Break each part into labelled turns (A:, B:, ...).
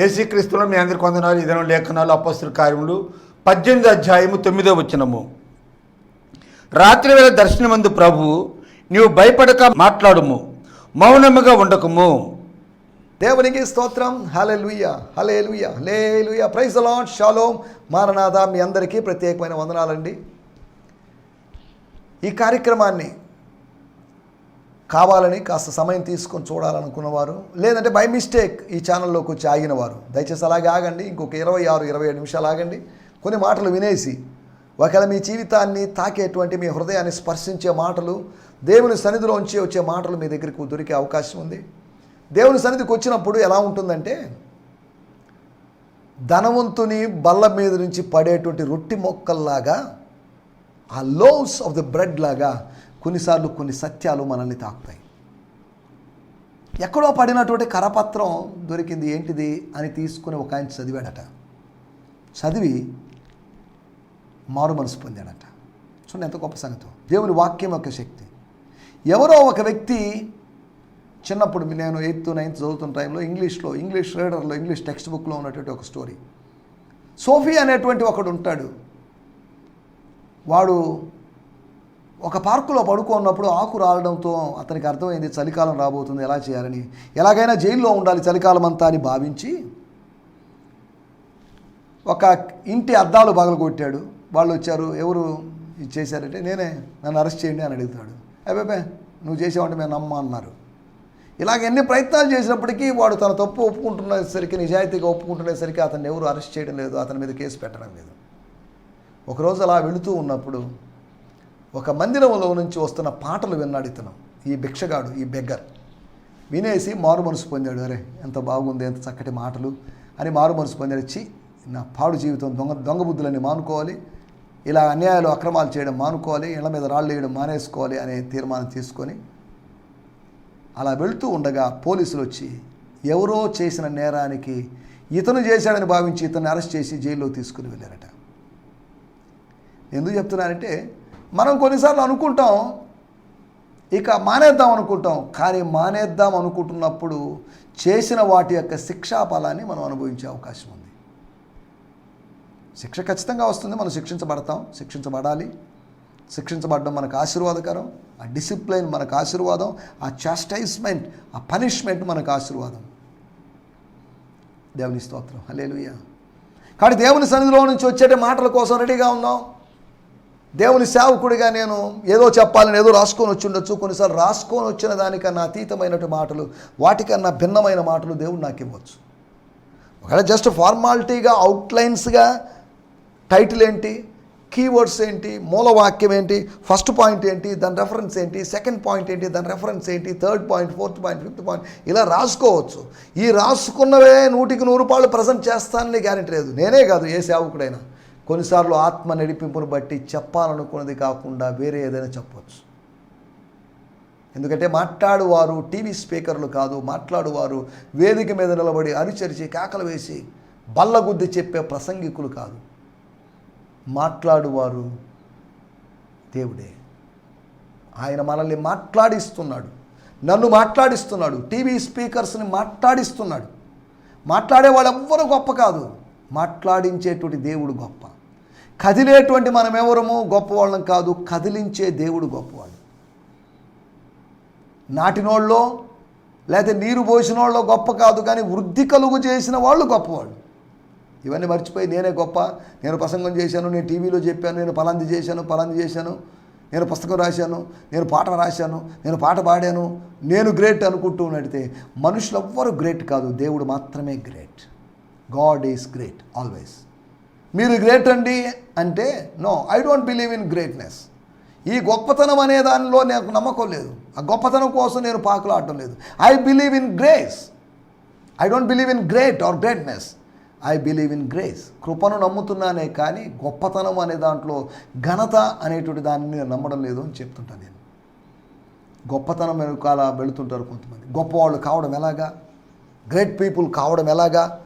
A: యేసుక్రీస్తులో మీ అందరికి వందనాలు ఇదనం లేఖనాలు అపస్తుల కార్యములు. పద్దెనిమిది అధ్యాయము తొమ్మిదో వచ్చినము రాత్రి వేళ దర్శనమందు ప్రభు నీవు భయపడక మాట్లాడుము మౌనముగా ఉండకము.
B: దేవునికి స్తోత్రం. లూయ హలేలుయ హలేలుయ ప్రైజ్ అలాన్ షాలోమ్ మారనాథ మీ అందరికీ ప్రత్యేకమైన వందనాలండి. ఈ కార్యక్రమాన్ని కావాలని కాస్త సమయం తీసుకొని చూడాలనుకున్నవారు లేదంటే బై మిస్టేక్ ఈ ఛానల్లోకి వచ్చి ఆగినవారు. దయచేసి అలాగే ఆగండి ఇంకొక ఇరవై ఆరు ఇరవై ఏడు నిమిషాలు ఆగండి. కొన్ని మాటలు వినేసి ఒకవేళ మీ జీవితాన్ని తాకేటువంటి మీ హృదయాన్ని స్పర్శించే మాటలు దేవుని సన్నిధిలోంచి వచ్చే మాటలు మీ దగ్గరికి దొరికే అవకాశం ఉంది. దేవుని సన్నిధికి వచ్చినప్పుడు ఎలా ఉంటుందంటే ధనవంతుని బల్ల మీద నుంచి పడేటువంటి రొట్టి మొక్కల్లాగా ఆ లోవ్స్ ఆఫ్ ద బ్రెడ్ లాగా కొన్నిసార్లు కొన్ని సత్యాలు మనల్ని తాకుతాయి. ఎక్కడో పడినటువంటి కరపత్రం దొరికింది ఏంటిది అని తీసుకుని ఒక ఆయన చదివాడట. చదివి మారు మనసు పొందాడట. చూడండి ఎంత గొప్ప సంగతి. దేవుని వాక్యం యొక్క శక్తి. ఎవరో ఒక వ్యక్తి చిన్నప్పుడు నేను ఎయిత్ నైన్త్ చదువుతున్న టైంలో ఇంగ్లీష్లో ఇంగ్లీష్ రీడర్లో ఇంగ్లీష్ టెక్స్ట్ బుక్లో ఉన్నటువంటి ఒక స్టోరీ. సోఫీ అనేటువంటి ఒకడు ఉంటాడు. వాడు ఒక పార్కులో పడుకున్నప్పుడు ఆకు రాలడంతో అతనికి అర్థమైంది చలికాలం రాబోతుంది ఎలా చేయాలని. ఎలాగైనా జైల్లో ఉండాలి చలికాలం అంతా అని భావించి ఒక ఇంటి అద్దాలు పగలగొట్టాడు. వాళ్ళు వచ్చారు ఎవరు ఇది చేశారంటే నేనే నన్ను అరెస్ట్ చేయండి అని అడుగుతాడు. అబ్బాబే నువ్వు చేసావంటే మేము నమ్మ అన్నారు. ఇలాగ ఎన్ని ప్రయత్నాలు చేసినప్పటికీ వాడు తన తప్పు ఒప్పుకుంటున్నసరికి నిజాయితీగా ఒప్పుకుంటున్నసరికి అతన్ని ఎవరు అరెస్ట్ చేయడం లేదు అతని మీద కేసు పెట్టడం లేదు. ఒకరోజు అలా వెళుతూ ఉన్నప్పుడు ఒక మందిరంలో నుంచి వస్తున్న పాటలు విన్నాడు ఇతను. ఈ భిక్షగాడు ఈ బెగ్గర్. వినేసి మారు మనసు పొందాడు. అరే ఎంత బాగుంది ఎంత చక్కటి మాటలు అని మారు మనసు పొందాడు. చి నా పాడు జీవితం దొంగ దొంగ బుద్ధులని మానుకోవాలి. ఇలా అన్యాయాలు అక్రమాలు చేయడం మానుకోవాలి. ఇళ్ళ మీద రాళ్ళు వేయడం మానేసుకోవాలి అనే తీర్మానం తీసుకొని అలా వెళుతూ ఉండగా పోలీసులు వచ్చి ఎవరో చేసిన నేరానికి ఇతను చేశాడని భావించి ఇతన్ని అరెస్ట్ చేసి జైల్లో తీసుకుని వెళ్ళారట. ఎందుకు చెప్తున్నానంటే మనం కొన్నిసార్లు అనుకుంటాం ఇక మానేద్దాం అనుకుంటాం కానీ మానేద్దాం అనుకుంటున్నప్పుడు చేసిన వాటి యొక్క శిక్షా ఫలాన్ని మనం అనుభవించే అవకాశం ఉంది. శిక్ష ఖచ్చితంగా వస్తుంది మనం శిక్షించబడతాం శిక్షించబడాలి. శిక్షించబడడం మనకు ఆశీర్వాదకరం ఆ డిసిప్లైన్ మనకు ఆశీర్వాదం ఆ చాస్టైజ్మెంట్ ఆ పనిష్మెంట్ మనకు ఆశీర్వాదం. దేవుని స్తోత్రం. హలేలుయ్య కాబట్టి దేవుని సన్నిధిలో నుంచి వచ్చే మాటల కోసం రెడీగా ఉందాం దేవుని సేవకుడిగా నేను ఏదో చెప్పాలని ఏదో రాసుకొని వచ్చి ఉండొచ్చు. కొన్నిసార్లు రాసుకొని వచ్చిన దానికన్నా అతీతమైనటు మాటలు వాటికన్నా భిన్నమైన మాటలు దేవుడు నాకు ఇవ్వచ్చు. ఒకవేళ జస్ట్ ఫార్మాలిటీగా అవుట్లైన్స్గా టైటిల్ ఏంటి కీవర్డ్స్ ఏంటి మూలవాక్యం ఏంటి ఫస్ట్ పాయింట్ ఏంటి దాని రెఫరెన్స్ ఏంటి సెకండ్ పాయింట్ ఏంటి దాని రెఫరెన్స్ ఏంటి third point fourth point fifth point ఇలా రాసుకోవచ్చు. ఈ రాసుకున్నవే నూటికి నూరు రూపాయలు ప్రజెంట్ చేస్తానని గ్యారెంటీ లేదు. నేనే కాదు ఏ సేవకుడైనా. కొన్నిసార్లు ఆత్మ నడిపింపును బట్టి చెప్పాలనుకున్నది కాకుండా వేరే ఏదైనా చెప్పవచ్చు. ఎందుకంటే మాట్లాడువారు టీవీ స్పీకర్లు కాదు మాట్లాడువారు వేదిక మీద నిలబడి అరిచరిచి కేకలు వేసి బల్లగుద్ది చెప్పే ప్రసంగికులు కాదు. మాట్లాడువారు దేవుడే. ఆయన మనల్ని మాట్లాడిస్తున్నాడు. నన్ను మాట్లాడిస్తున్నాడు. టీవీ స్పీకర్స్ని మాట్లాడిస్తున్నాడు. మాట్లాడే వాళ్ళు గొప్ప కాదు. మాట్లాడించేటువంటి దేవుడు గొప్ప. కదిలేటువంటి మనం ఎవరము గొప్పవాళ్ళం కాదు. కదిలించే దేవుడు గొప్పవాడు. నాటినోళ్ళలో లేకపోతే నీరు పోసినోళ్ళలో గొప్ప కాదు కానీ వృద్ధి కలుగు చేసిన వాళ్ళు గొప్పవాళ్ళు. ఇవన్నీ మర్చిపోయి నేనే గొప్ప. నేను ప్రసంగం చేశాను నేను టీవీలో చెప్పాను నేను పలాంది చేశాను పలాంది చేశాను నేను పుస్తకం రాశాను నేను పాట రాశాను నేను పాట పాడాను నేను గ్రేట్ అనుకుంటూ నడితే మనుషులు ఎవ్వరు గ్రేట్ కాదు. దేవుడు మాత్రమే great. God is great always. మీరు గ్రేట్ అండి అంటే no I don't believe in greatness ఈ గొప్పతనం అనే దానిలో నాకు నమ్మకం లేదు. ఆ గొప్పతనం కోసం నేను పాకులాడటం లేదు. I believe in grace I don't believe in great or greatness I believe in grace కృపను నమ్ముతున్నానే కానీ గొప్పతనం అనే దాంట్లో ఘనత అనేటువంటి దాన్ని నేను నమ్మడం లేదు అని చెప్తుంటాను నేను. గొప్పతనం వెనుకాల వెళుతుంటారు కొంతమంది. గొప్పవాళ్ళు కావడం ఎలాగా? గ్రేట్ పీపుల్ కావడం ఎలాగా?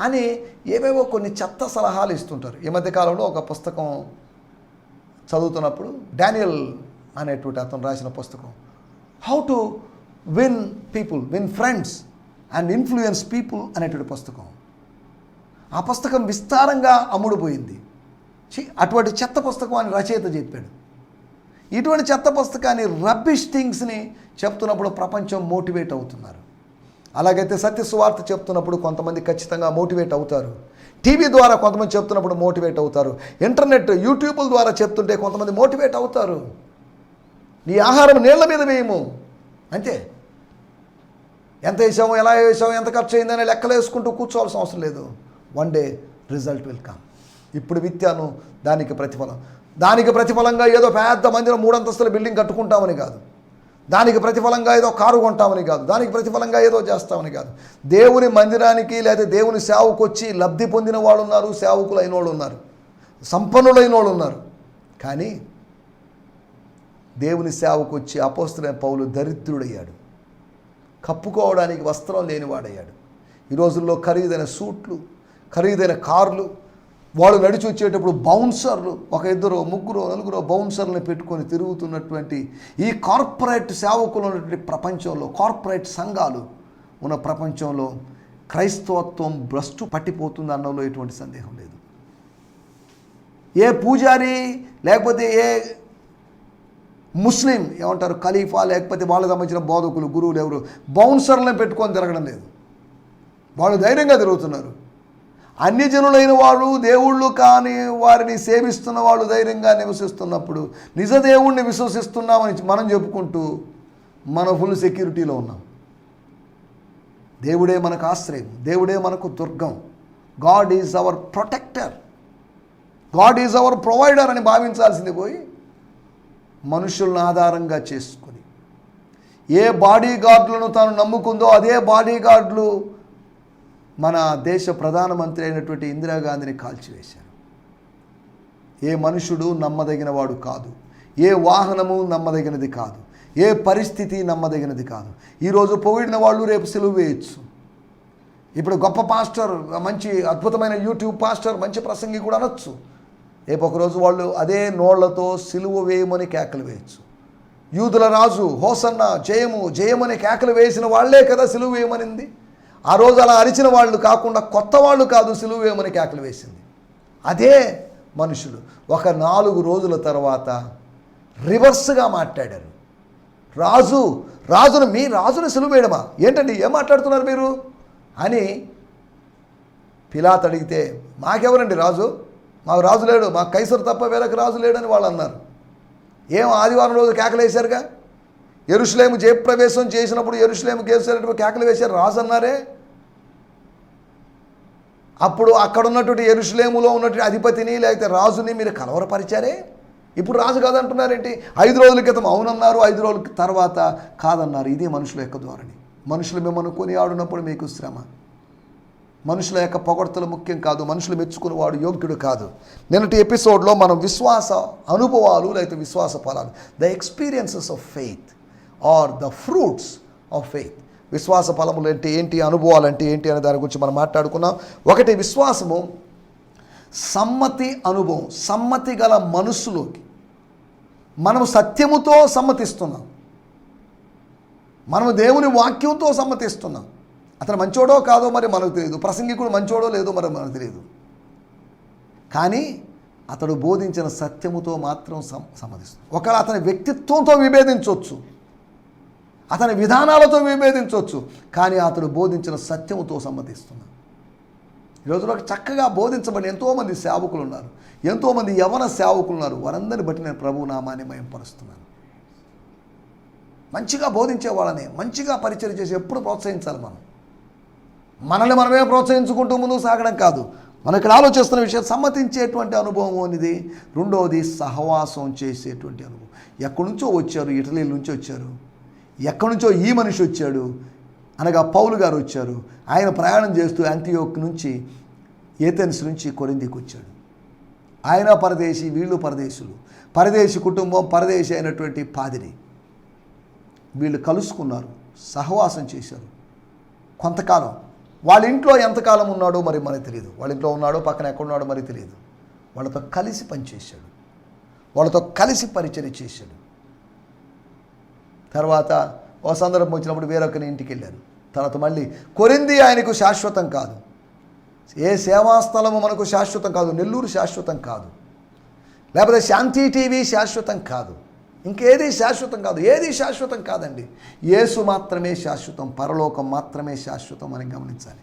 B: అని ఏవేవో కొన్ని చెత్త సలహాలు ఇస్తుంటారు. ఈ మధ్య కాలంలో ఒక పుస్తకం చదువుతున్నప్పుడు డానియల్ అనేటువంటి అతను రాసిన పుస్తకం. How to win people win friends and influence people అనేటువంటి పుస్తకం. ఆ పుస్తకం విస్తారంగా అమ్ముడుపోయింది. ఛీ, అటువంటి చెత్త పుస్తకం అని రచయిత చెప్పాడు. ఇటువంటి చెత్త పుస్తకాన్ని రబ్బిష్ థింగ్స్ని చెప్తున్నప్పుడు ప్రపంచం మోటివేట్ అవుతున్నారు. అలాగైతే సత్య సువార్త చెప్తున్నప్పుడు కొంతమంది ఖచ్చితంగా మోటివేట్ అవుతారు. టీవీ ద్వారా కొంతమంది చెప్తున్నప్పుడు మోటివేట్ అవుతారు. ఇంటర్నెట్ యూట్యూబ్ల ద్వారా చెప్తుంటే కొంతమంది మోటివేట్ అవుతారు. నీ ఆహారం నీళ్ళ మీద వేయము. అంతే. ఎంత వేసాము ఎలా వేసాము ఎంత ఖర్చు అయిందని లెక్కలు వేసుకుంటూ కూర్చోవాల్సిన అవసరం లేదు. One day result will come. ఇప్పుడు విత్తాను దానికి ప్రతిఫలం. దానికి ప్రతిఫలంగా ఏదో పెద్ద మందిరం మూడంతస్తుల బిల్డింగ్ కట్టుకుంటామని కాదు. దానికి ప్రతిఫలంగా ఏదో కారు కొంటామని కాదు దానికి ప్రతిఫలంగా ఏదో చేస్తామని కాదు. దేవుని మందిరానికి లేదా దేవుని సేవకు వచ్చి లబ్ధి పొందిన వాళ్ళు ఉన్నారు సేవకులు అయిన వాళ్ళు ఉన్నారు సంపన్నులైన వాళ్ళు ఉన్నారు కానీ దేవుని సేవకు వచ్చి అపోస్తులైన పౌలు దరిద్రుడయ్యాడు. కప్పుకోవడానికి వస్త్రం లేనివాడయ్యాడు. ఈ రోజుల్లో ఖరీదైన సూట్లు ఖరీదైన కార్లు వాళ్ళు నడిచి వచ్చేటప్పుడు బౌన్సర్లు ఒక ఇద్దరు ముగ్గురు నలుగురు బౌన్సర్లను పెట్టుకొని తిరుగుతున్నటువంటి ఈ కార్పొరేట్ సేవకులు ఉన్నటువంటి ప్రపంచంలో కార్పొరేట్ సంఘాలు ఉన్న ప్రపంచంలో క్రైస్తవత్వం భ్రష్టు పట్టిపోతుంది అన్నంలో ఎటువంటి సందేహం లేదు. ఏ పూజారి లేకపోతే ఏ ముస్లిం ఏమంటారు ఖలీఫా లేకపోతే వాళ్ళకి సంబంధించిన బోధకులు గురువులు ఎవరు బౌన్సర్లను పెట్టుకొని తిరగడం లేదు. వాళ్ళు ధైర్యంగా తిరుగుతున్నారు. అన్యజనులైన వారు దేవుళ్ళు కాని వారిని సేవిస్తున్న వాళ్ళు ధైర్యంగా నివసిస్తున్నప్పుడు నిజ దేవుణ్ణి విశ్వసిస్తున్నామని మనం చెప్పుకుంటూ మన ఫుల్ సెక్యూరిటీలో ఉన్నాం. దేవుడే మనకు ఆశ్రయం దేవుడే మనకు దుర్గం. God is our protector God is our provider అని భావించాల్సింది పోయి మనుషులను ఆధారంగా చేసుకొని ఏ బాడీ గార్డులను తాను నమ్ముకుందో అదే బాడీ గార్డులు మన దేశ ప్రధానమంత్రి అయినటువంటి ఇందిరాగాంధీని కాల్చివేశారు. ఏ మనుషుడు నమ్మదగిన వాడు కాదు. ఏ వాహనము నమ్మదగినది కాదు. ఏ పరిస్థితి నమ్మదగినది కాదు. ఈరోజు పొగిడిన వాళ్ళు రేపు సెలవు వేయచ్చు. ఇప్పుడు గొప్ప పాస్టర్ మంచి అద్భుతమైన యూట్యూబ్ పాస్టర్ మంచి ప్రసంగి కూడా అనొచ్చు. రేపు ఒకరోజు వాళ్ళు అదే నోళ్ళతో సిలువ వేయమని కేకలు వేయచ్చు. యూదుల రాజు హోసన్న జయము జయమని కేకలు వేసిన వాళ్ళే కదా సిలువ వేయమనింది. ఆ రోజు అలా అరిచిన వాళ్ళు కాకుండా కొత్త వాళ్ళు కాదు సిలువ కేకలు వేసింది. అదే మనుషులు. ఒక నాలుగు రోజుల తర్వాత రివర్స్గా మాట్లాడారు. రాజు రాజును మీ రాజును సిలువ వేయడమా ఏంటండి ఏం మాట్లాడుతున్నారు మీరు? అని పిలాత్ అడిగితే మాకెవరండి రాజు? మాకు రాజు లేడు మాకు కైసరు తప్ప వేరొక రాజు లేడని వాళ్ళు అన్నారు. ఏం ఆదివారం రోజు కేకలేశారుగా? ఎరుషులేము జయప్రవేశం చేసినప్పుడు ఎరుషులేము కేసేటప్పుడు కేకలు వేశారు రాజు అన్నారే అప్పుడు అక్కడ ఉన్నటువంటి ఎరుషులేములో ఉన్నటువంటి అధిపతిని లేకపోతే రాజుని మీరు కలవరపరిచారే? ఇప్పుడు రాజు కాదంటున్నారేంటి? ఐదు రోజుల క్రితం అవునన్నారు ఐదు రోజుల తర్వాత కాదన్నారు. ఇదే మనుషుల యొక్క ధోరణి. మనుషులు మిమ్మల్ని కొని ఆడున్నప్పుడు మీకు శ్రమ. మనుషుల యొక్క పొగడ్తలు ముఖ్యం కాదు. మనుషులు మెచ్చుకునేవాడు యోగ్యుడు కాదు. నిన్నటి ఎపిసోడ్లో మనం విశ్వాస అనుభవాలు లేకపోతే విశ్వాస ఫలాలు the experiences of faith are the fruits of faith. విశ్వాస ఫలములు అంటే ఏంటి? అనుభవాలు అంటే ఏంటి? అనే దాని గురించి మనం మాట్లాడుకున్నాం. ఒకటి విశ్వాసము సమ్మతి అనుభవం సమ్మతి గల మనస్సులోకి. మనము సత్యముతో సమ్మతిస్తున్నాం. మనము దేవుని వాక్యంతో సమ్మతిస్తున్నాం. అతను మంచోడో కాదో మరి మనకు తెలియదు. ప్రసంగికుడు మంచోడో లేదో మరి మనకు తెలియదు. కానీ అతడు బోధించిన సత్యముతో మాత్రం సమ్ సమ్మతిస్తుంది ఒకవేళ అతని వ్యక్తిత్వంతో విభేదించవచ్చు అతని విధానాలతో విభేదించవచ్చు కానీ అతడు బోధించిన సత్యముతో సమ్మతిస్తున్నాడు. ఈ రోజులో చక్కగా బోధించబడిన ఎంతోమంది సేవకులు ఉన్నారు ఎంతోమంది యవన సేవకులు ఉన్నారు వారందరిని బట్టి నేను ప్రభు నామాన్ని మయంపరుస్తున్నాను. మంచిగా బోధించే వాళ్ళని మంచిగా పరిచయం చేసి ఎప్పుడు ప్రోత్సహించాలి మనం? మనల్ని మనమే ప్రోత్సహించుకుంటూ ముందుకు సాగడం కాదు. మనం ఇక్కడ ఆలోచిస్తున్న విషయం సమ్మతించేటువంటి అనుభవం అనేది రెండవది సహవాసం చేసేటువంటి అనుభవం. ఎక్కడి నుంచో వచ్చారు? ఇటలీ నుంచి వచ్చారు? ఎక్కడి నుంచో ఈ మనిషి వచ్చాడు అనగా పౌలు గారు వచ్చారు. ఆయన ప్రయాణం చేస్తూ యాంటీయోక్ నుంచి ఏథెన్స్ నుంచి కొరిందికి వచ్చాడు. ఆయన పరదేశి వీళ్ళు పరదేశులు. పరదేశి కుటుంబం పరదేశి అయినటువంటి పాదిరి వీళ్ళు కలుసుకున్నారు సహవాసం చేశారు. కొంతకాలం వాళ్ళ ఇంట్లో ఎంతకాలం ఉన్నాడో మరి మనకు తెలియదు. వాళ్ళ ఇంట్లో ఉన్నాడో పక్కన ఎక్కడున్నాడో మరి తెలియదు. వాళ్ళతో కలిసి పనిచేశాడు. వాళ్ళతో కలిసి పరిచయం చేశాడు. తర్వాత ఓ సందర్భం వచ్చినప్పుడు వేరొకరి ఇంటికి వెళ్ళారు తర్వాత మళ్ళీ కొరింది ఆయనకు శాశ్వతం కాదు. ఏ సేవాస్థలము మనకు శాశ్వతం కాదు నెల్లూరు శాశ్వతం కాదు. లేకపోతే శాంతి టీవీ శాశ్వతం కాదు. ఇంకేది శాశ్వతం కాదు ఏది శాశ్వతం కాదండి. యేసు మాత్రమే శాశ్వతం పరలోకం మాత్రమే శాశ్వతం అని గమనించాలి.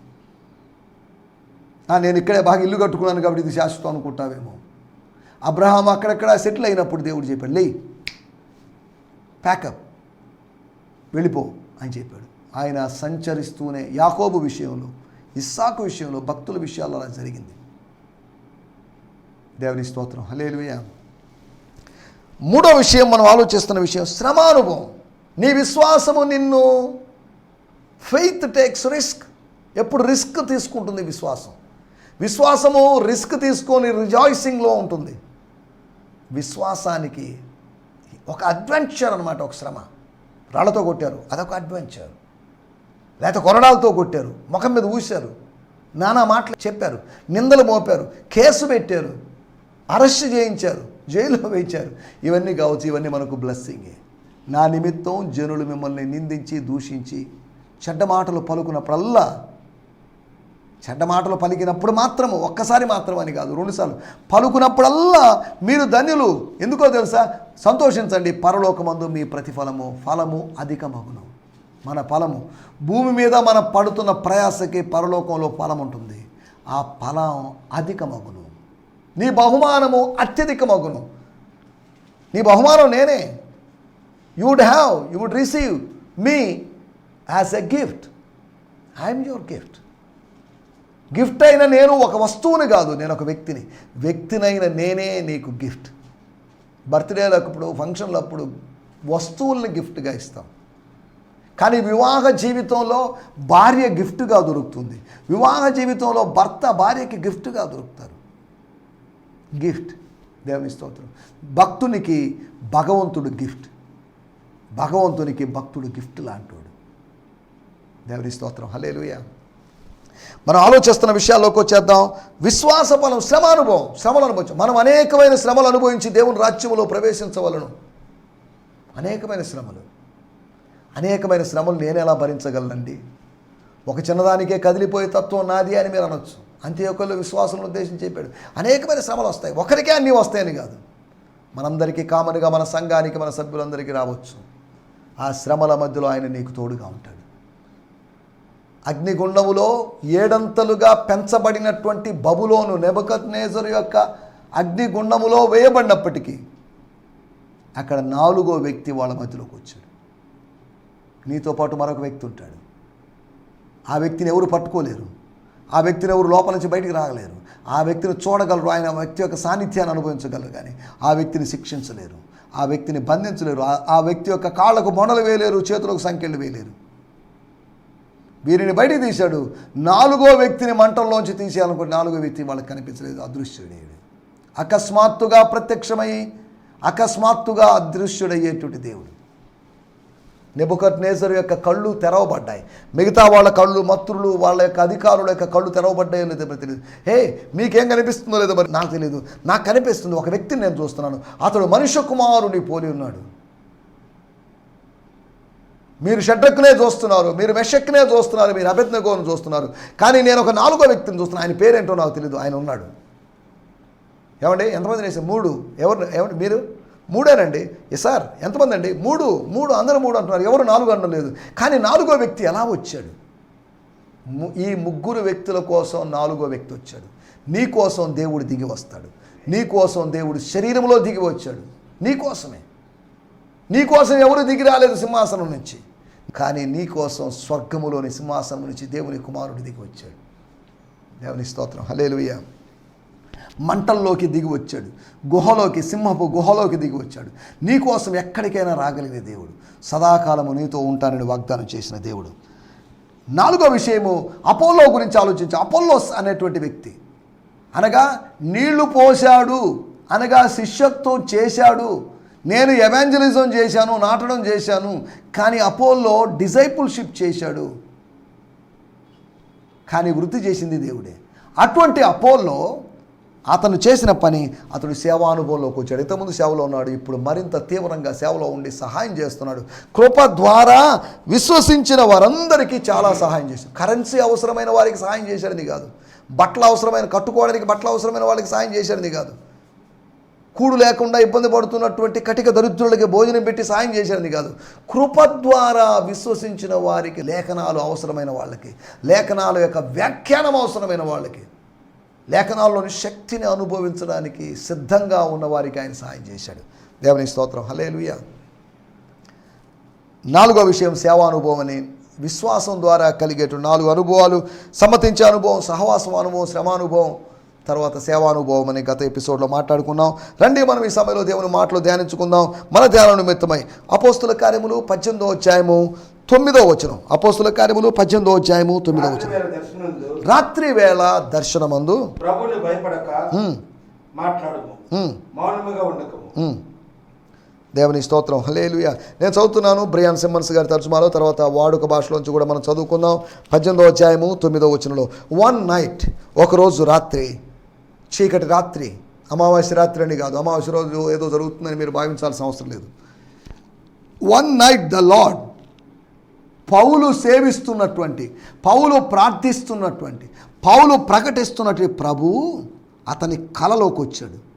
B: నేను ఇక్కడే బాగా ఇల్లు కట్టుకున్నాను కాబట్టి ఇది శాశ్వతం అనుకుంటావేమో. అబ్రహాం అక్కడక్కడ సెటిల్ అయినప్పుడు దేవుడు చెప్పాడు లే ప్యాకప్. వెళ్ళిపో అని చెప్పాడు. ఆయన సంచరిస్తూనే యాకోబు విషయంలో ఇస్సాకు విషయంలో భక్తుల విషయాల్లో అలా జరిగింది. దేవుని స్తోత్రం. హలేలుయ మూడో విషయం మనం ఆలోచిస్తున్న విషయం శ్రమానుభవం. నీ విశ్వాసము నిన్ను ఫెయిత్ టేక్స్ రిస్క్ ఎప్పుడు రిస్క్ తీసుకుంటుంది విశ్వాసం. విశ్వాసము రిస్క్ తీసుకొని రిజాయిసింగ్లో ఉంటుంది. విశ్వాసానికి ఒక అడ్వెంచర్ అనమాట ఒక శ్రమ. రాళ్ళతో కొట్టారు. అదొక అడ్వెంచర్ లేకపోతే కొరడాలతో కొట్టారు. ముఖం మీద ఊశారు. నానా మాటలు చెప్పారు. నిందలు మోపారు. కేసు పెట్టారు. అరెస్ట్ చేయించారు. జైల్లో వేయించారు. ఇవన్నీ కావచ్చు ఇవన్నీ మనకు బ్లెస్సింగే నా నిమిత్తం జనులు మిమ్మల్ని నిందించి దూషించి చెడ్డ మాటలు పలుకున్నప్పుడల్లా చెడ్డ మాటలు పలికినప్పుడు మాత్రము ఒక్కసారి మాత్రం అని కాదు రెండుసార్లు. పలుకున్నప్పుడల్లా మీరు ధన్యులు. ఎందుకో తెలుసా? సంతోషించండి. పరలోకమందు మీ ప్రతిఫలము ఫలము అధికమగును. మన ఫలము. భూమి మీద మనం పడుతున్న ప్రయాసకి పరలోకంలో ఫలం ఉంటుంది ఆ ఫలం అధికమగును. నీ బహుమానము అత్యధికమగును. నీ బహుమానం నేనే. You would have you would receive me as a gift I'm your gift gift అయిన నేను ఒక వస్తువుని కాదు నేను ఒక వ్యక్తిని. వ్యక్తినైన నేనే నీకు గిఫ్ట్. బర్త్డేలప్పుడు ఫంక్షన్లప్పుడు వస్తువుల్ని గిఫ్ట్గా ఇస్తాం. కానీ వివాహ జీవితంలో భార్య గిఫ్ట్గా దొరుకుతుంది. వివాహ జీవితంలో భర్త భార్యకి గిఫ్ట్గా దొరుకుతారు. గిఫ్ట్. దేవుని స్తోత్రం. భక్తునికి భగవంతుడు గిఫ్ట్. భగవంతునికి భక్తుడు గిఫ్ట్ లాంటోడు. దేవుని స్తోత్రం. హలేలుయా మనం ఆలోచిస్తున్న విషయాల్లోకి వచ్చేద్దాం. విశ్వాస బలం శ్రమ అనుభవం శ్రమలు అనుభవించు మనం అనేకమైన శ్రమలు అనుభవించి దేవుని రాజ్యములో ప్రవేశించవలను. అనేకమైన శ్రమలు. అనేకమైన శ్రమలు నేను ఎలా భరించగలనండి? ఒక చిన్నదానికే కదిలిపోయే తత్వం నాది అని మీరు అనొచ్చు. అంతే ఒకళ్ళు విశ్వాసం ఉద్దేశించి చెప్పాడు. అనేకమైన శ్రమలు వస్తాయి. ఒకరికే అన్నీ వస్తాయని కాదు. మనందరికీ కామన్గా మన సంఘానికి మన సభ్యులందరికీ రావచ్చు. ఆ శ్రమల మధ్యలో ఆయన నీకు తోడుగా ఉంటాడు. అగ్నిగుండములో ఏడంతలుగా పెంచబడినటువంటి బబులోను నెబకత్నేజరు యొక్క అగ్నిగుండములో వేయబడినప్పటికీ అక్కడ నాలుగో వ్యక్తి వాళ్ళ మధ్యలోకి వచ్చాడు. నీతో పాటు మరొక వ్యక్తి ఉంటాడు. ఆ వ్యక్తిని ఎవరు పట్టుకోలేరు. ఆ వ్యక్తిని ఎవరు లోపల నుంచి బయటికి రాగలేరు. ఆ వ్యక్తిని చూడగలరు. ఆయన వ్యక్తి యొక్క సాన్నిధ్యాన్ని అనుభవించగలరు కానీ ఆ వ్యక్తిని శిక్షించలేరు. ఆ వ్యక్తిని బంధించలేరు. ఆ- వ్యక్తి యొక్క కాళ్ళకు మొనలు వేయలేరు. చేతులకు సంఖ్యలు వేయలేరు. వీరిని బయటికి తీశాడు. నాలుగో వ్యక్తిని మంటల్లోంచి తీసేయాలనుకుంటే నాలుగో వ్యక్తి వాళ్ళకి కనిపించలేదు. అదృశ్యుడయ్యాడు. అకస్మాత్తుగా ప్రత్యక్షమై అకస్మాత్తుగా అదృశ్యుడయ్యేటువంటి దేవుడు. నెబుకట్ నేజర్ యొక్క కళ్ళు తెరవబడ్డాయి. మిగతా వాళ్ళ కళ్ళు మత్రులు వాళ్ళ యొక్క అధికారుల యొక్క కళ్ళు తెరవబడ్డాయో లేదో మరి తెలియదు హే మీకేం కనిపిస్తుందో లేదో మరి నాకు తెలియదు నాకు కనిపిస్తుంది ఒక వ్యక్తిని నేను చూస్తున్నాను. అతడు మనుష్య కుమారుని పోలి ఉన్నాడు. మీరు షడ్రక్కునే చూస్తున్నారు మీరు మెషక్నే చూస్తున్నారు మీరు అభిజ్ఞగోను చూస్తున్నారు. కానీ నేను ఒక నాలుగో వ్యక్తిని చూస్తున్నాను ఆయన పేరేంటో నాకు తెలియదు ఆయన ఉన్నాడు. ఏమండి? ఎంతమంది వేసారు మూడు. ఎవరు? ఏమండి? మీరు? మూడేనండి. సార్ ఎంతమంది అండి? మూడు. మూడు అందరూ మూడు అంటున్నారు. ఎవరు నాలుగు అనడం లేదు. కానీ నాలుగో వ్యక్తి ఎలా వచ్చాడు? ఈ ముగ్గురు వ్యక్తుల కోసం నాలుగో వ్యక్తి వచ్చాడు. నీ కోసం దేవుడు దిగి వస్తాడు. నీ కోసం దేవుడు శరీరంలో దిగి వచ్చాడు. నీ కోసమే. నీ కోసం ఎవరు దిగి రాలేదు సింహాసనం నుంచి. కానీ నీ కోసం స్వర్గములోని సింహాసనం నుంచి దేవుని కుమారుడు దిగి వచ్చాడు. దేవుని స్తోత్రం. హలేలుయ్య మంటల్లోకి దిగి వచ్చాడు. గుహలోకి సింహపు గుహలోకి దిగి వచ్చాడు. నీకోసం ఎక్కడికైనా రాగలిగిన దేవుడు. సదాకాలము నీతో ఉంటానని వాగ్దానం చేసిన దేవుడు. నాలుగో విషయము అపోలో గురించి ఆలోచించు. అపోలోస్ అనేటువంటి వ్యక్తి. అనగా నీళ్ళు పోశాడు. అనగా శిష్యత్వం చేశాడు. నేను ఎవాంజలిజం చేశాను నాటడం చేశాను కానీ అపోల్లో డిజైపుల్షిప్ చేశాడు. కానీ వృత్తి చేసింది దేవుడే. అటువంటి అపోల్లో అతను చేసిన పని అతడు సేవానుభవంలోకి వచ్చాడు. ఇంతకుముందు సేవలో ఉన్నాడు ఇప్పుడు మరింత తీవ్రంగా సేవలో ఉండి సహాయం చేస్తున్నాడు. కృప ద్వారా విశ్వసించిన వారందరికీ చాలా సహాయం చేశాడు. కరెన్సీ అవసరమైన వారికి సహాయం చేశాడని కాదు. బట్టలు అవసరమైన కట్టుకోవడానికి బట్టలు అవసరమైన వాళ్ళకి సాయం చేశాడని కాదు. కూడు లేకుండా ఇబ్బంది పడుతున్నటువంటి కటిక దరిద్రులకి భోజనం పెట్టి సాయం చేసేది కాదు. కృప ద్వారా విశ్వసించిన వారికి లేఖనాలు అవసరమైన వాళ్ళకి లేఖనాల యొక్క వ్యాఖ్యానం అవసరమైన వాళ్ళకి లేఖనాల్లోని శక్తిని అనుభవించడానికి సిద్ధంగా ఉన్న వారికి ఆయన సాయం చేశాడు. దేవుని స్తోత్రం. హలేలుయ నాలుగో విషయం సేవానుభవం అని. విశ్వాసం ద్వారా కలిగేటు నాలుగు అనుభవాలు సమ్మతించే అనుభవం సహవాసం అనుభవం శ్రమానుభవం తర్వాత సేవానుభవం అని గత ఎపిసోడ్లో మాట్లాడుకున్నాం. రండి మనం ఈ సమయంలో దేవుని మాటలు ధ్యానించుకుందాం. మన ధ్యానం నిమిత్తమై అపోస్తుల కార్యములు పద్దెనిమిదో అధ్యాయము తొమ్మిదో వచనం. అపోస్తుల కార్యములు పద్దెనిమిదో అధ్యాయము తొమ్మిదో వచనం. రాత్రి వేళ దర్శనమందు. దేవుని స్తోత్రం. హలేలుయ నేను చదువుతున్నాను బ్రియాన్ సిమ్మన్స్ గారి తర్జుమాలో తర్వాత వాడుక భాషలోంచి కూడా మనం చదువుకుందాం. పద్దెనిమిదో అధ్యాయము తొమ్మిదో వచనంలో. వన్ నైట్ ఒకరోజు రాత్రి చీకటి రాత్రి అమావాస్య రాత్రి అని కాదు. అమావాస్య రోజు ఏదో జరుగుతుందని మీరు భావించాల్సిన అవసరం లేదు. One night the Lord Paul సేవిస్తున్నటువంటి పౌలు ప్రార్థిస్తున్నటువంటి పౌలు ప్రకటిస్తున్నటువంటి ప్రభువు అతని కలలోకి వచ్చాడు.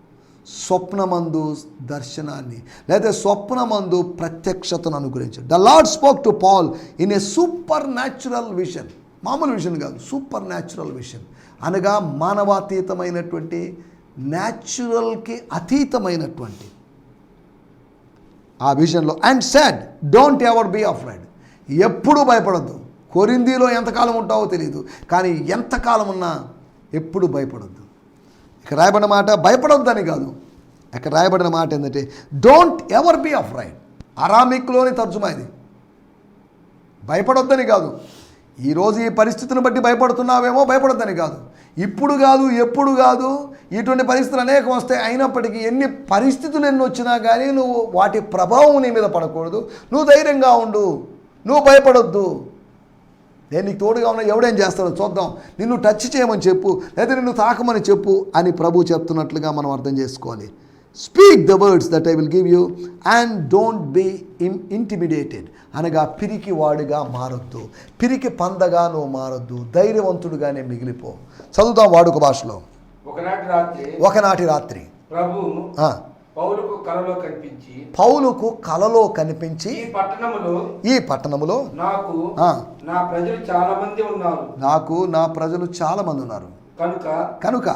B: స్వప్నమందు దర్శనాన్ని లేదా స్వప్నమందు ప్రత్యక్షతను అనుగ్రహించాడు. The Lord spoke to Paul in a supernatural vision మామూలు విషన్ కాదు సూపర్ న్యాచురల్ విషన్ అనగా మానవాతీతమైనటువంటి న్యాచురల్కి అతీతమైనటువంటి. ఆ విజన్లో and said don't ever be afraid ఎప్పుడూ భయపడద్దు. కొరిందీలో ఎంతకాలం ఉంటావో తెలియదు కానీ ఎంతకాలం ఉన్నా ఎప్పుడు భయపడొద్దు. ఇక్కడ రాయబడిన మాట భయపడొద్దని కాదు. ఇక్కడ రాయబడిన మాట ఏంటంటే డోంట్ ఎవర్ బీ అఫ్రైడ్ అరామిక్లోని తర్జుమా ఇది. భయపడొద్దని కాదు. ఈరోజు ఈ పరిస్థితిని బట్టి భయపడుతున్నావేమో భయపడద్దని కాదు. ఇప్పుడు కాదు ఎప్పుడు కాదు ఇటువంటి పరిస్థితులు అనేకం వస్తాయి. అయినప్పటికీ ఎన్ని పరిస్థితులు ఎన్ని వచ్చినా కానీ నువ్వు వాటి ప్రభావం నీ మీద పడకూడదు. నువ్వు ధైర్యంగా ఉండు. నువ్వు భయపడొద్దు. నేను నీకు తోడుగా ఉన్నా ఎవడేం చేస్తాడో చూద్దాం. నిన్ను టచ్ చేయమని చెప్పు లేదా నిన్ను తాకమని చెప్పు అని ప్రభు చెప్తున్నట్లుగా మనం అర్థం చేసుకోవాలి. Speak the words that I will give you and don't be in intimidated అనగా పిరికి వాడుగా మారొద్దు. పిరికి పందగా నువ్వు మారొద్దు. ధైర్యవంతుడుగానే మిగిలిపో. చదువుతాం వాడుక భాషలో.
A: ఒకనాటి రాత్రి
B: ఒకనాటి రాత్రి.
A: ప్రభు పౌలుకు కలలో కనిపించి
B: పౌలుకు కలలో కనిపించి
A: ఈ పట్టణములో
B: ఈ పట్టణములో
A: నాకు. నా ప్రజలు చాలా మంది ఉన్నారు.
B: నాకు నా ప్రజలు చాలామంది ఉన్నారు.
A: కనుక
B: కనుక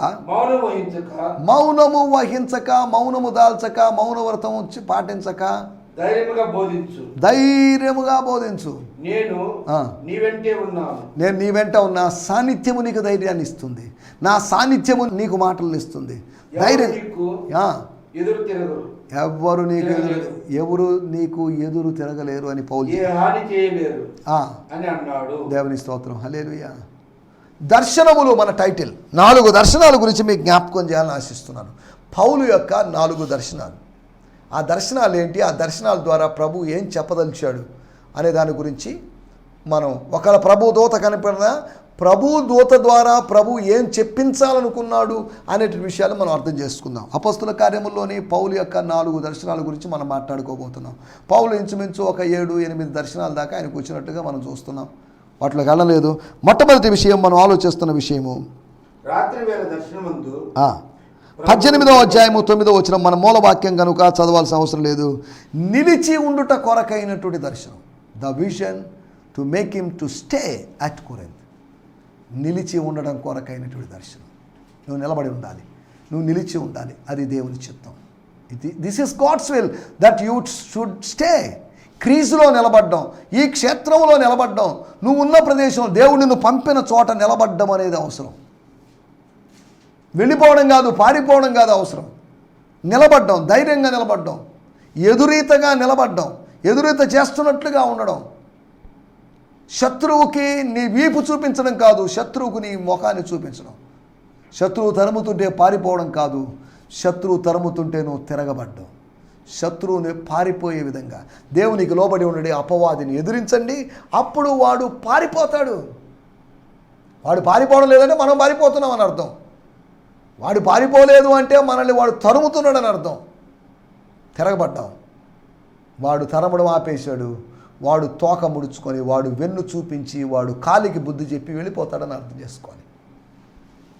A: వహించక
B: మౌనము వహించక మౌనము దాల్చక మౌన వ్రతము చి- పాటించక
A: ధైర్యముగా బోధించు.
B: ధైర్యముగా బోధించు.
A: నేను. నీ వెంటే ఉన్నాను.
B: నేను నీ వెంట ఉన్న సాన్నిధ్యము నీకు ధైర్యాన్ని ఇస్తుంది. నా సాన్నిధ్యము నీకు మాటలను ఇస్తుంది.
A: ఎవరు
B: ధైర్యం
A: ఎదురు తిరగరు?
B: ఎవ్వరు నీకు ఎదురు. ఎవరు నీకు ఎదురు తిరగలేరు అని పౌలు
A: హాని చేయలేరు అని అన్నాడు.
B: దేవుని స్తోత్రం. హలేలుయ దర్శనములు మన టైటిల్. నాలుగు దర్శనాల గురించి మీకు జ్ఞాపకం చేయాలని ఆశిస్తున్నాను. పౌలు యొక్క నాలుగు దర్శనాలు. ఆ దర్శనాలు ఏంటి? ఆ దర్శనాల ద్వారా ప్రభు ఏం చెప్పదలిచాడు అనే దాని గురించి మనం ఒకవేళ ప్రభు దూత కనిపడినా ప్రభు దూత ద్వారా ప్రభు ఏం చెప్పించాలనుకున్నాడు అనేటి విషయాలు మనం అర్థం చేసుకుందాం. అపస్తుల కార్యముల్లోని పౌలు యొక్క నాలుగు దర్శనాల గురించి మనం మాట్లాడుకోబోతున్నాం. పౌలు ఇంచుమించు ఒక ఏడు ఎనిమిది దర్శనాల దాకా ఆయనకు వచ్చినట్టుగా మనం చూస్తున్నాం. వాటిలోకి వెళ్ళలేదు. మొట్టమొదటి విషయం మనం ఆలోచిస్తున్న విషయము.
A: రాత్రి వేళ దర్శనమందు
B: ఆ, పద్దెనిమిదో అధ్యాయము తొమ్మిదో వచ్చిన మన మూలవాక్యం కనుక చదవాల్సిన అవసరం లేదు. నిలిచి ఉండుట కొరకైనటువంటి దర్శనం. The vision to make him to stay at Corinth. నిలిచి ఉండడం కొరకైనటువంటి దర్శనం. నువ్వు నిలబడి ఉండాలి. నువ్వు నిలిచి ఉండాలి. అది దేవుని చిత్తం. ఇది this is God's will that you should stay క్రీజులో నిలబడ్డం ఈ క్షేత్రంలో నిలబడ్డం నువ్వు ఉన్న ప్రదేశం దేవుడు నిన్ను పంపిన చోట నిలబడ్డం అనేది అవసరం. వెళ్ళిపోవడం కాదు పారిపోవడం కాదు అవసరం. నిలబడ్డం ధైర్యంగా నిలబడ్డం ఎదురీతగా నిలబడ్డం ఎదురీత చేస్తున్నట్లుగా ఉండడం. శత్రువుకి నీ వీపు చూపించడం కాదు శత్రువుకు నీ ముఖాన్ని చూపించడం. శత్రువు తరుముతుంటే పారిపోవడం కాదు శత్రువు తరుముతుంటే నువ్వు తిరగబడ్డం. శత్రువుని పారిపోయే విధంగా. దేవునికి లోబడి ఉండే అపవాదిని ఎదిరించండి. అప్పుడు వాడు పారిపోతాడు. వాడు పారిపోవడం లేదంటే మనం పారిపోతున్నాం అని అర్థం. వాడు పారిపోలేదు అంటే మనల్ని వాడు తరుముతున్నాడని అర్థం. తిరగబడ్డాం. వాడు తరమడం ఆపేశాడు. వాడు తోక ముడుచుకొని వాడు వెన్ను చూపించి వాడు కాలికి బుద్ధి చెప్పి వెళ్ళిపోతాడని అర్థం చేసుకోవాలి.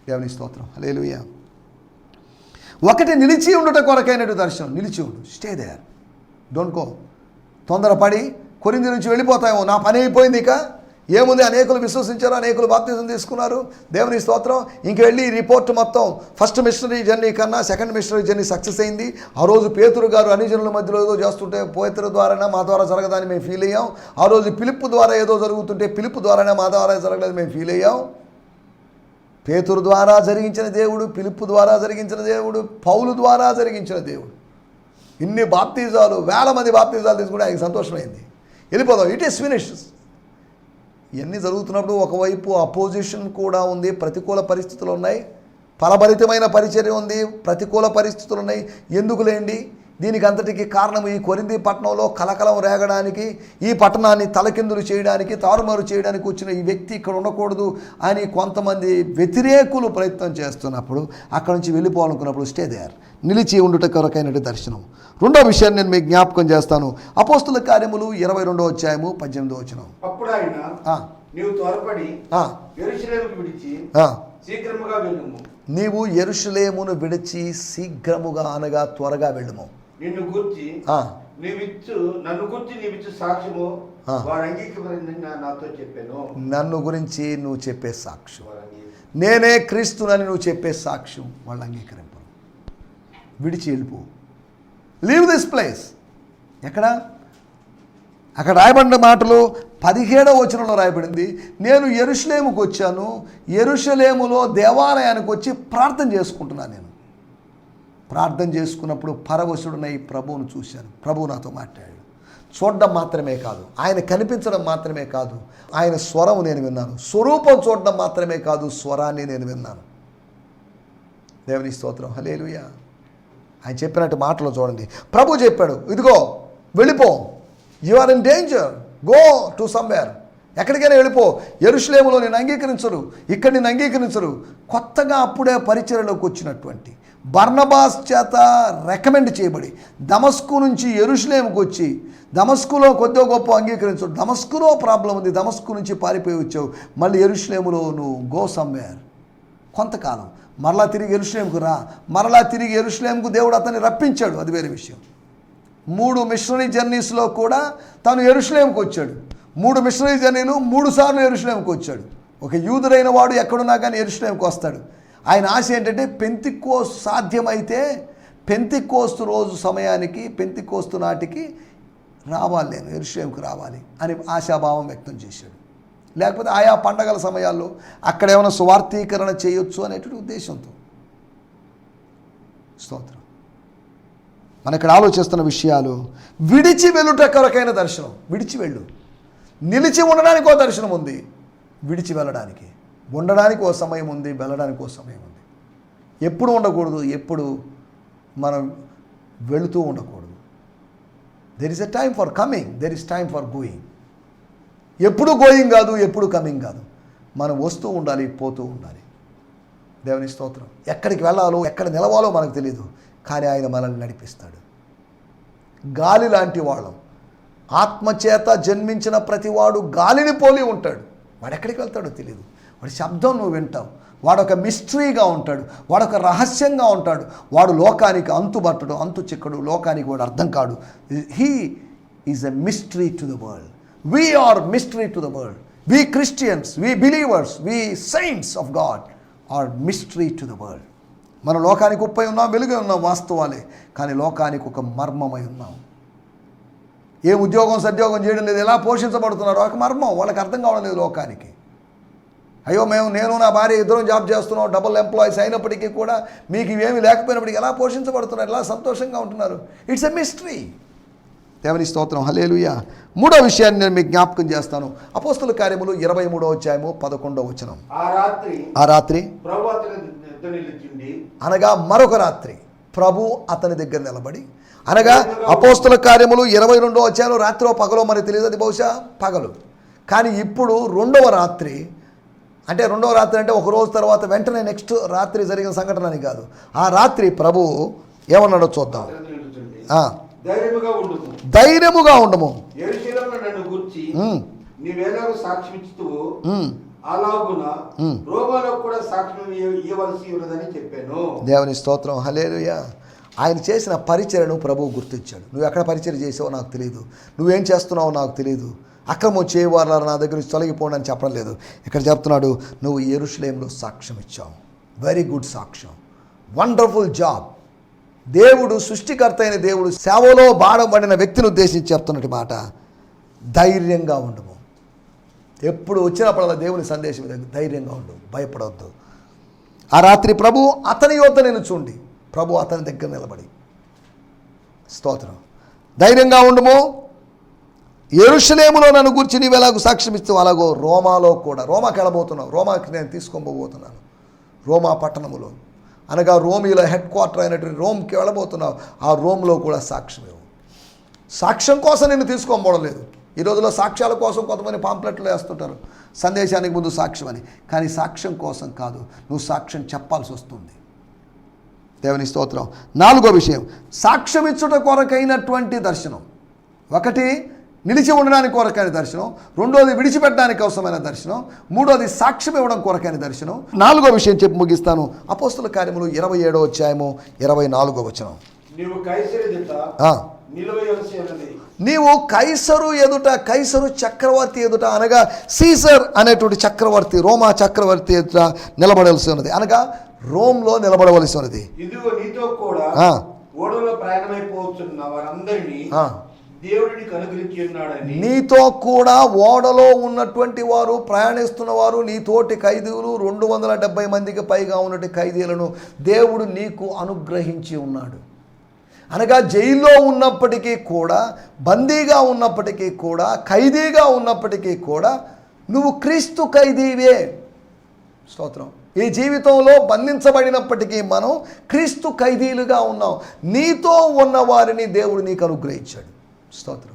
B: దేవుని స్తోత్రం. హల్లెలూయా. ఒకటి నిలిచి ఉండట కొరకైనటు దర్శనం. నిలిచి ఉండు. స్టే దేర్ డోంట్ గో తొందరపడి కొరింది నుంచి వెళ్ళిపోతామో నా పని అయిపోయింది ఇక. ఏముంది? అనేకులు విశ్వసించారు అనేకులు బాప్తిజం తీసుకున్నారు. దేవుని స్తోత్రం. ఇంక వెళ్ళి రిపోర్ట్ మొత్తం. ఫస్ట్ మిషనరీ జర్నీ కన్నా సెకండ్ మిషనరీ జర్నీ సక్సెస్ అయింది. ఆ రోజు పేతురు గారు అన్ని జనుల మధ్యలో ఏదో చేస్తుంటే పోతురు ద్వారానే మా ద్వారా జరగదని మేము ఫీల్ అయ్యాం. ఆ రోజు పిలుపు ద్వారా ఏదో జరుగుతుంటే పిలుపు ద్వారానే మా ద్వారా జరగలేదు మేము ఫీల్ అయ్యాం. పేతురు ద్వారా జరిగించిన దేవుడు పిలుపు ద్వారా జరిగించిన దేవుడు పౌలు ద్వారా జరిగించిన దేవుడు. ఇన్ని బాప్తిజాలు వేల మంది బాప్తిజాలు తీసుకుంటే ఆయనకి సంతోషమైంది. వెళ్ళిపోదాం. ఇట్ ఈస్ ఫినిష్ ఇవన్నీ జరుగుతున్నప్పుడు ఒకవైపు అపోజిషన్ కూడా ఉంది ప్రతికూల పరిస్థితులు ఉన్నాయి ఫలభరితమైన పరిచర్య ఉంది ప్రతికూల పరిస్థితులు ఉన్నాయి. ఎందుకులేండి దీనికి అంతటికి కారణం ఈ కొరింది పట్టణంలో కలకలం రేగడానికి ఈ పట్టణాన్ని తలకిందులు చేయడానికి తారుమారు చేయడానికి వచ్చిన ఈ వ్యక్తి ఇక్కడ ఉండకూడదు అని కొంతమంది వ్యతిరేకులు ప్రయత్నం చేస్తున్నప్పుడు అక్కడ నుంచి వెళ్ళిపోవాలనుకున్నప్పుడు స్టే దేర్ నిలిచి ఉండుట కొరకైనటువంటి దర్శనం. రెండో విషయాన్ని నేను మీకు జ్ఞాపకం చేస్తాను. అపోస్తుల కార్యములు ఇరవై రెండో అధ్యాయము పద్దెనిమిదో వచ్చిన
A: అప్పుడు ఆయన నీవు త్వరపడి ఎరుషలేముకు విడిచి శీఘ్రముగా వెళ్ళుము.
B: నీవు ఎరుషులేమును విడిచి శీఘ్రముగా అనగా త్వరగా వెళ్ళుము.
A: నిన్ను గూర్చి నీవిచ్చు నన్ను గూర్చి నీవిచ్చు సాక్ష్యము. వాడు నాతో చెప్పాను.
B: నన్ను గురించి నువ్వు చెప్పే సాక్ష్యం. నేనే క్రీస్తునని నువ్వు చెప్పే సాక్ష్యం. వాళ్ళు అంగీకరింపరు విడిచి వెళ్ళిపో. లీవ్ దిస్ ప్లేస్ ఎక్కడ? అక్కడ రాయబడిన మాటలు పదిహేడవ వచనంలో రాయబడింది. నేను ఎరుషలేముకు వచ్చాను. ఎరుషలేములో దేవాలయానికి వచ్చి ప్రార్థన చేసుకుంటున్నాను నేను. ప్రార్థన చేసుకున్నప్పుడు పరవశుడునై ప్రభువును చూశాను. ప్రభువు నాతో మాట్లాడాడు. చూడడం మాత్రమే కాదు ఆయన కనిపించడం మాత్రమే కాదు ఆయన స్వరం నేను విన్నాను. స్వరూపం చూడడం మాత్రమే కాదు స్వరాన్ని నేను విన్నాను. దేవుని స్తోత్రం. హలేలుయా ఆయన చెప్పినట్టు మాటలు చూడండి. ప్రభు చెప్పాడు ఇదిగో వెళ్ళిపో. You are in danger go to somewhere ఎక్కడికైనా వెళ్ళిపో. ఎరుషులేములో నేను అంగీకరించరు. ఇక్కడ నేను అంగీకరించరు. కొత్తగా అప్పుడే పరిచయలోకి వచ్చినటువంటి బర్నబాస్ చేత రికమెండ్ చేయబడి దమస్కు నుంచి ఎరుషులేముకు వచ్చి దమస్కులో కొద్దిగా గొప్ప అంగీకరించు దమస్కులో ప్రాబ్లం ఉంది దమస్కు నుంచి పారిపోయి వచ్చావు. మళ్ళీ ఎరుషులేములో నువ్వు గో సమ్వేర్. కొంతకాలం. మరలా తిరిగి ఎరుషులేముకు రా. మరలా తిరిగి ఎరుషులేముకు దేవుడు అతన్ని రప్పించాడు. అది వేరే విషయం. మూడు మిషనరీ జర్నీస్లో కూడా తను ఎరుషులేముకు వచ్చాడు. మూడు మిషనరీ జర్నీలు మూడు సార్లు ఎరుషులేముకు వచ్చాడు. ఒక యూదుడైన వాడు ఎక్కడున్నా కానీ ఎరుషులేముకు వస్తాడు. ఆయన ఆశ ఏంటంటే పెంతికోస్ సాధ్యమైతే పెంతికోస్తు రోజు సమయానికి పెంతికోస్తు నాటికి రావాలి నేను ఎరుషులేంకు రావాలి అని ఆశాభావం వ్యక్తం చేశాడు. లేకపోతే ఆయా పండగల సమయాల్లో అక్కడ ఏమైనా సువార్థీకరణ చేయొచ్చు అనేటువంటి ఉద్దేశంతో. స్తోత్రం. మన ఇక్కడ ఆలోచిస్తున్న విషయాలు విడిచి వెళ్ళుట కొరకైన దర్శనం విడిచి వెళ్ళు. నిలిచి ఉండడానికి ఒక దర్శనం ఉంది విడిచి వెళ్ళడానికి. ఉండడానికి ఓ సమయం ఉంది వెళ్ళడానికి ఓ సమయం ఉంది. ఎప్పుడు ఉండకూడదు ఎప్పుడు మనం వెళుతూ ఉండకూడదు. There is a time for coming there is time for going ఎప్పుడు గోయింగ్ కాదు ఎప్పుడు కమింగ్ కాదు. మనం వస్తూ ఉండాలి పోతూ ఉండాలి. దేవుని స్తోత్రం. ఎక్కడికి వెళ్ళాలో ఎక్కడ నిలవాలో మనకు తెలియదు కానీ ఆయన మనల్ని నడిపిస్తాడు. గాలి లాంటి వాళ్ళం. ఆత్మచేత జన్మించిన ప్రతివాడు గాలిని పోలి ఉంటాడు. వాడు ఎక్కడికి వెళ్తాడో తెలియదు వాడి శబ్దం నువ్వు వింటావు. వాడొక మిస్టరీగా ఉంటాడు. వాడొక రహస్యంగా ఉంటాడు. వాడు లోకానికి అంతుబట్టడు అంతు చిక్కడు లోకానికి వాడు అర్థం కాడు. He is a mystery to the world we are mystery to the world we Christians we believers we sons of God are mystery to the world మన లోకానికి ఉప్పై ఉన్నాం వెలుగై ఉన్నాం వాస్తవాలే. కానీ లోకానికి ఒక మర్మమై ఉన్నాం. ఏ ఉద్యోగం సద్యోగం చేయడం లేదు. ఎలా పోషించబడుతున్నారో? ఒక మర్మం. వాళ్ళకి అర్థం కావడం లేదు లోకానికి. అయ్యో మేము నేను నా భార్య ఇద్దరం జాబ్ చేస్తున్నాం డబుల్ ఎంప్లాయీస్ అయినప్పటికీ కూడా మీకు ఇవేమీ లేకపోయినప్పటికీ ఎలా పోషించబడుతున్నారు ఎలా సంతోషంగా ఉంటున్నారు? ఇట్స్ ఎ మిస్టరీ దేవుని స్తోత్రం. హలేలుయ మూడో విషయాన్ని నేను మీకు జ్ఞాపకం చేస్తాను. అపోస్తుల కార్యములు ఇరవై మూడో అధ్యాయము పదకొండో వచనం.
A: ఆ రాత్రి
B: అనగా మరొక రాత్రి ప్రభు అతని దగ్గర నిలబడి అనగా అపోస్తుల కార్యములు ఇరవై రెండో అధ్యాయంలో రాత్రో పగలో మరి తెలియదు అది బహుశా పగలు. కానీ ఇప్పుడు రెండవ రాత్రి అంటే రెండవ రాత్రి అంటే ఒక రోజు తర్వాత వెంటనే నెక్స్ట్ రాత్రి జరిగిన సంఘటన అని కాదు. ఆ రాత్రి ప్రభు ఏమన్నాడో చూద్దాం.
A: ధైర్యముగా ఉండుము.
B: దేవుని స్తోత్రం. హలేలుయ ఆయన చేసిన పరిచయను ప్రభువు గుర్తించాడు. నువ్వు ఎక్కడ పరిచయం చేసావో నాకు తెలియదు నువ్వేం చేస్తున్నావో నాకు తెలియదు అక్రమం చేయవారు నా దగ్గర నుంచి తొలగిపోండి అని చెప్పడం లేదు. ఇక్కడ చెప్తున్నాడు నువ్వు ఎరుషులేంలో సాక్ష్యం ఇచ్చావు. వెరీ గుడ్ సాక్ష్యం. వండర్ఫుల్ జాబ్ దేవుడు సృష్టికర్త అయిన దేవుడు సేవలో బాడబడిన వ్యక్తిని ఉద్దేశించి చెప్తున్నట్టు మాట. ధైర్యంగా ఉండము. ఎప్పుడు వచ్చినప్పుడల్లా దేవుని సందేశం ధైర్యంగా ఉండు. భయపడవద్దు. ఆ రాత్రి ప్రభు అతని యొద్ద నిలుచుండి ప్రభు అతని దగ్గర నిలబడి. స్తోత్రం. ధైర్యంగా ఉండము. ఎరుషలేములో నన్ను గురించి నీవు ఎలాగో సాక్ష్యం ఇస్తావు అలాగో రోమాలో కూడా రోమాకి వెళ్ళబోతున్నావు రోమాకి నేను తీసుకోబోతున్నాను రోమా పట్టణములో. అనగా రోమిలో హెడ్ క్వార్టర్ అయినటువంటి రోమ్కి వెళ్ళబోతున్నావు ఆ రోమ్లో కూడా సాక్ష్యం ఇవ్వు. సాక్ష్యం కోసం నేను తీసుకోబోవడం లేదు ఈ రోజుల్లో సాక్ష్యాల కోసం కొంతమంది పాంప్లెట్లు వేస్తుంటారు. సందేశానికి ముందు సాక్ష్యం అని. కానీ సాక్ష్యం కోసం కాదు నువ్వు సాక్ష్యం చెప్పాల్సి వస్తుంది. దేవుని స్తోత్రం. నాలుగో విషయం సాక్ష్యం ఇచ్చుట కొరకైనటువంటి దర్శనం. ఒకటి నిలిచి ఉండడానికి కొరకైన దర్శనం రెండోది విడిచిపెట్టడానికి అవసరమైన దర్శనం మూడోది సాక్ష్యం ఇవ్వడం కొరకైన దర్శనం. నాలుగో విషయం చెప్పి ముగిస్తాను. అపోస్తుల కార్యములు ఇరవై ఏడో అధ్యాయము ఇరవై నాలుగో వచనం.
A: నీవు కైసరి
B: ఎదుట కైసరు చక్రవర్తి ఎదుట అనగా సీసర్ అనేటువంటి చక్రవర్తి రోమా చక్రవర్తి ఎదుట నిలబడవలసి ఉన్నది. అనగా రోమ్లో నిలబడవలసి ఉన్నది.
A: నీతో కూడా. ఓడలో ప్రయాణమైపోతున్న వారందరినీ
B: నీతో కూడా ఓడలో ఉన్నటువంటి వారు ప్రయాణిస్తున్న వారు నీ తోటి ఖైదీలు రెండు వందల డెబ్బై మందికి పైగా ఉన్నటువంటి ఖైదీలను దేవుడు నీకు అనుగ్రహించి ఉన్నాడు. అనగా జైల్లో ఉన్నప్పటికీ కూడా బందీగా ఉన్నప్పటికీ కూడా ఖైదీగా ఉన్నప్పటికీ కూడా నువ్వు క్రీస్తు ఖైదీవే. స్తోత్రం. ఈ జీవితంలో బంధించబడినప్పటికీ మనం క్రీస్తు ఖైదీలుగా ఉన్నాం. నీతో ఉన్న వారిని దేవుడు నీకు అనుగ్రహించాడు. స్తోత్రం.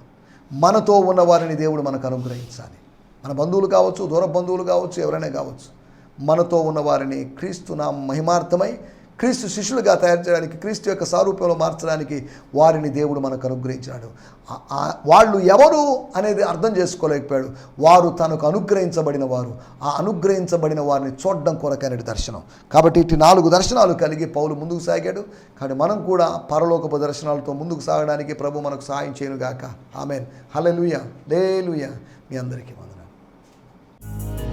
B: మనతో ఉన్న వారిని దేవుడు మనకు అనుగ్రహించాలి. మన బంధువులు కావచ్చు దూర బంధువులు కావచ్చు ఎవరైనా కావచ్చు. మనతో ఉన్న వారిని క్రీస్తు నా మహిమార్థమై క్రీస్తు శిష్యులుగా తయారు చేయడానికి క్రీస్తు యొక్క సారూప్యంలో మార్చడానికి వారిని దేవుడు మనకు అనుగ్రహించాడు వాళ్ళు ఎవరు అనేది అర్థం చేసుకోలేకపోయాడు. వారు తనకు అనుగ్రహించబడిన వారు. ఆ అనుగ్రహించబడిన వారిని చూడడం కొరకైన దర్శనం. కాబట్టి ఇటు నాలుగు దర్శనాలు కలిగి పౌలు ముందుకు సాగాడు. కానీ మనం కూడా పరలోకపు దర్శనాలతో ముందుకు సాగడానికి ప్రభు మనకు సహాయం చేయనుగాక ఆమెన్. హల్లెలూయా. లేలుయ. మీ అందరికీ వందనాలు.